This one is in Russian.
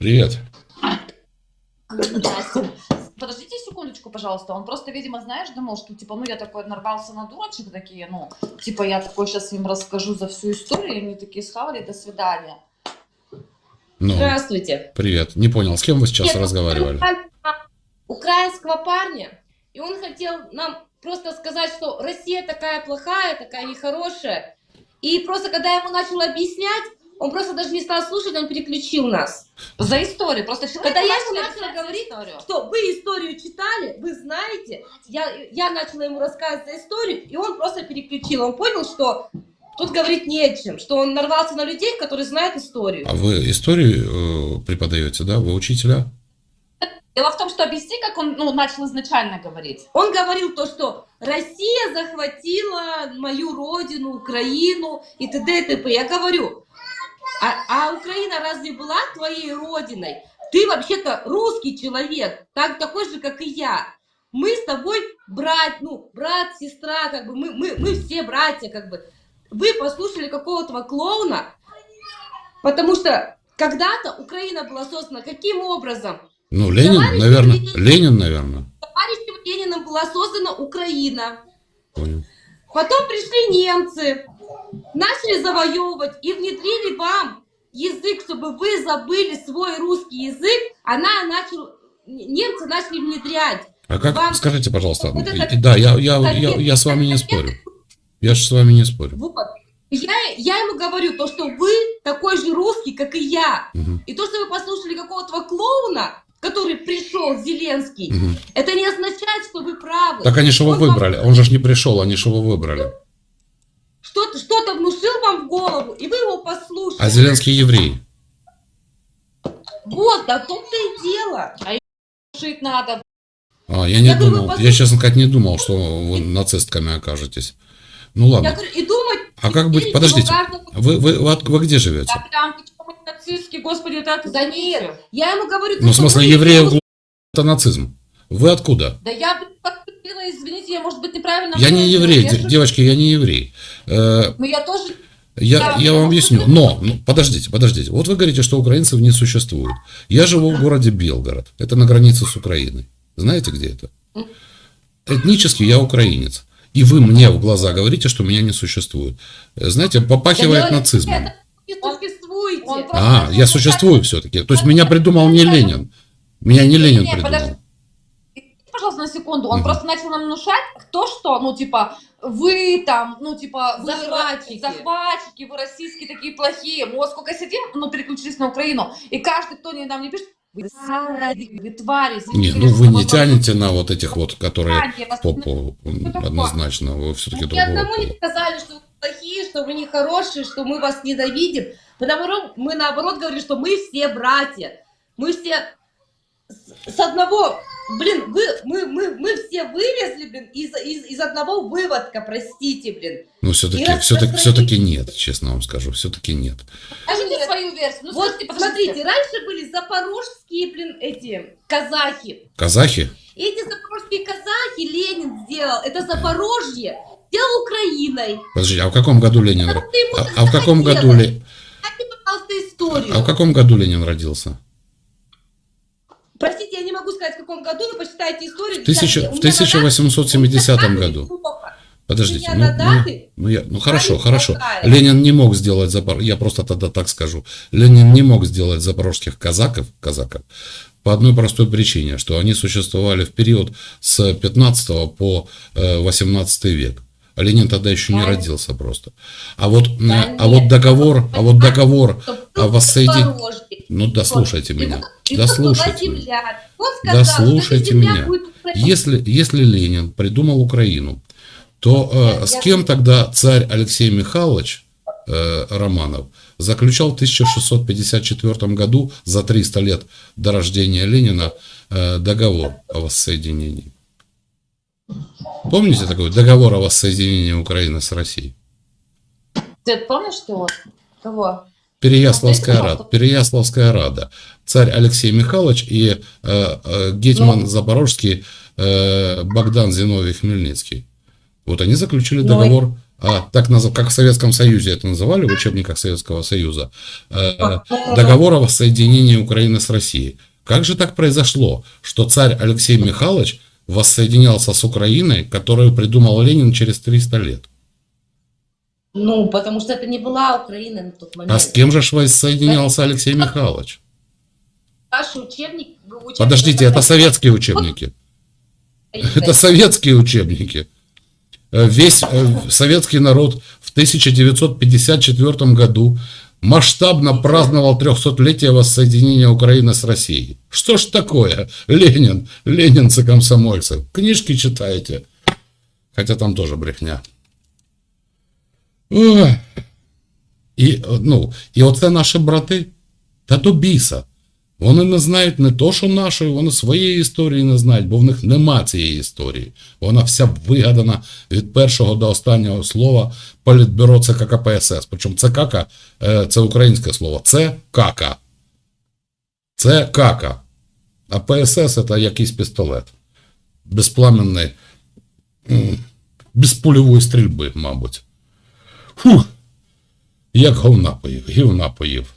Привет. Подождите секундочку, пожалуйста. Он просто, видимо, знаешь, думал, что, типа, ну, я такой нарвался на дурочек такие, ну, типа, я такой сейчас им расскажу за всю историю, и они такие схавали, до свидания. Ну, Здравствуйте. привет. Не понял, с кем вы сейчас Нет, ну, разговаривали? Украинского парня, и он хотел нам просто сказать, что Россия такая плохая, такая нехорошая. И просто когда я ему начала объяснять, он просто даже не стал слушать, он переключил нас. За историю. Просто человек Когда я ему начала говорить, историю. Что вы историю читали, вы знаете, я, я начала ему рассказывать за историю, и он просто переключил. Он понял, что тут говорить не о чем, что он нарвался на людей, которые знают историю. А вы историю э, преподаете, да? Вы учителя? Дело в том, что объясни, как он, ну, начал изначально говорить. Он говорил то, что Россия захватила мою родину, Украину и т.д. и т.п. Я говорю, а, а Украина разве была твоей родиной? Ты вообще-то русский человек, так, такой же, как и я. Мы с тобой брат, ну, брат, сестра, как бы, мы, мы, мы все братья, как бы. Вы послушали какого-то клоуна, потому что когда-то Украина была создана каким образом? Ну, Ленин, Товарищ наверное. Ленин. Ленин, наверное. Товарищем Лениным была создана Украина. Понял. Потом пришли немцы, начали завоевывать и внедрили вам язык, чтобы вы забыли свой русский язык, она начал, немцы начали внедрять. А как, Вам- скажите, пожалуйста, Вот это- да, я, я, я, я с вами не спорю. Я же с вами не спорю. Вот. Я, я ему говорю то, что вы такой же русский, как и я. Мгм, И то, что вы послушали какого-то клоуна, который пришел, Зеленский, мгм. это не означает, что вы правы. Так они же его Он вам выбрали. Он же не пришел, они же его выбрали. Что-то что внушил вам в голову, и вы его послушали. А Зеленский еврей. Вот, да в том-то и дело. Жить надо. А, я не Я думаю, думал. Я, послушай- честно сказать, не думал, что вы нацистками окажетесь. Ну Я ладно. говорю, и думать... А как быть? Подождите. его каждому- Вы, вы, вы, вы где живете? Да нацистский, господи, ты Да нет, я ему говорю... Ну, в смысле, евреев это нацизм. Вы откуда? Да я, поступила, извините, я, может быть, неправильно... Я не еврей, я девочки, я не еврей. Э, Ну, я тоже... Я, Да, я вам объясню. Но, ну, подождите, подождите. Вот вы говорите, что украинцев не существует. Я живу в городе Белгород. Это на границе с Украиной. Знаете, где это? Этнически я украинец. И вы мне в глаза говорите, что меня не существует. Э, Знаете, попахивает Да, нацизмом. Не существуете. А, я существую все-таки. То есть меня придумал не Ленин. Меня не Ленин придумал. На секунду. Он Мгм. просто начал нам внушать то, что, ну, типа, вы там, ну, типа, вы Захватчики. захватчики, вы российские такие плохие. Мы вот сколько сидим, ну, переключились на Украину, и каждый, кто не- нам не пишет, вы саради, вы твари. Не, извините, ну вы не тянете на вот этих вот, которые попу однозначно. Вы все-таки Ни другого одному не сказали, что вы плохие, что вы нехорошие, что мы вас ненавидим. Наоборот, мы наоборот говорим, что мы все братья. Мы все с одного... Блин, вы, мы, мы, мы все вылезли, блин, из, из, из одного выводка, простите, блин. Ну, все-таки, все-таки, все-таки нет, честно вам скажу, все-таки нет. Скажите Нет. свою версию. Ну, вот, скажите, смотрите, раньше были запорожские, блин, эти, казахи. Казахи? Эти запорожские казахи Ленин сделал. Это Запорожье сделал Украиной. Подождите, а в каком году Ленин... А, а в каком году захотелось. Ле- Дайте, пожалуйста, историю. а в каком году Ленин родился? Простите, я не могу сказать, в каком году, но почитайте историю. Тысяча- в меня на 1870 даты- у меня году. Подождите, ну, ну, даты ну, я, ну хорошо, хорошо. плохая. Ленин не мог сделать Запор... Я просто тогда так скажу. Ленин не мог сделать запорожских казаков, казаков по одной простой причине, что они существовали в период с 15 по э, 18 век. А Ленин тогда еще не Да. родился просто. А вот, э, Да а вот договор, а вот договор, Чтоб а был воссоедин- Запорожье. ну дослушайте Его- меня, его дослушайте была меня. сказал, слушайте что эта земля меня. Если, если Ленин придумал Украину, то э, Я- с я- кем тогда царь Алексей Михайлович э, Романов заключал в 1654 году, за 300 лет до рождения Ленина, э, договор о воссоединении? Помните такой договор о воссоединении Украины с Россией? Ты помнишь его? Кого? Переяславская Ну, рада. Переяславская рада. Царь Алексей Михайлович и э, э, гетьман Ну. Запорожский э, Богдан Зиновий Хмельницкий. Вот они заключили Ну, договор а, так наз- как в Советском Союзе это называли, в учебниках Советского Союза, э, договор о воссоединении Украины с Россией. Как же так произошло, что царь Алексей Михайлович воссоединялся с Украиной, которую придумал Ленин через 300 лет? Ну, потому что это не была Украина на тот момент. А с кем же ж воссоединялся Алексей Михайлович? Ваш учебник... вы учебник- Подождите, это советские учебники. Это советские учебники. Весь э, советский народ в 1954 году масштабно праздновал 300-летие воссоединения Украины с Россией. Что ж такое? Ленин, ленинцы комсомольцы. Книжки читаете. Хотя там тоже брехня. І, ну, і оце наші брати. Та до біса. Вони не знають не то, що нашої, вони своєї історії не знають, бо в них нема цієї історії. Вона вся вигадана від першого до останнього слова Політбюро ЦК КПСС. Причому ЦКК е, це українське слово. Це кака. Це кака. А ПСС це якийсь пістолет. Безпламенний, без польової стрільби, мабуть. Фух. Як говна поїв, гівна поїв.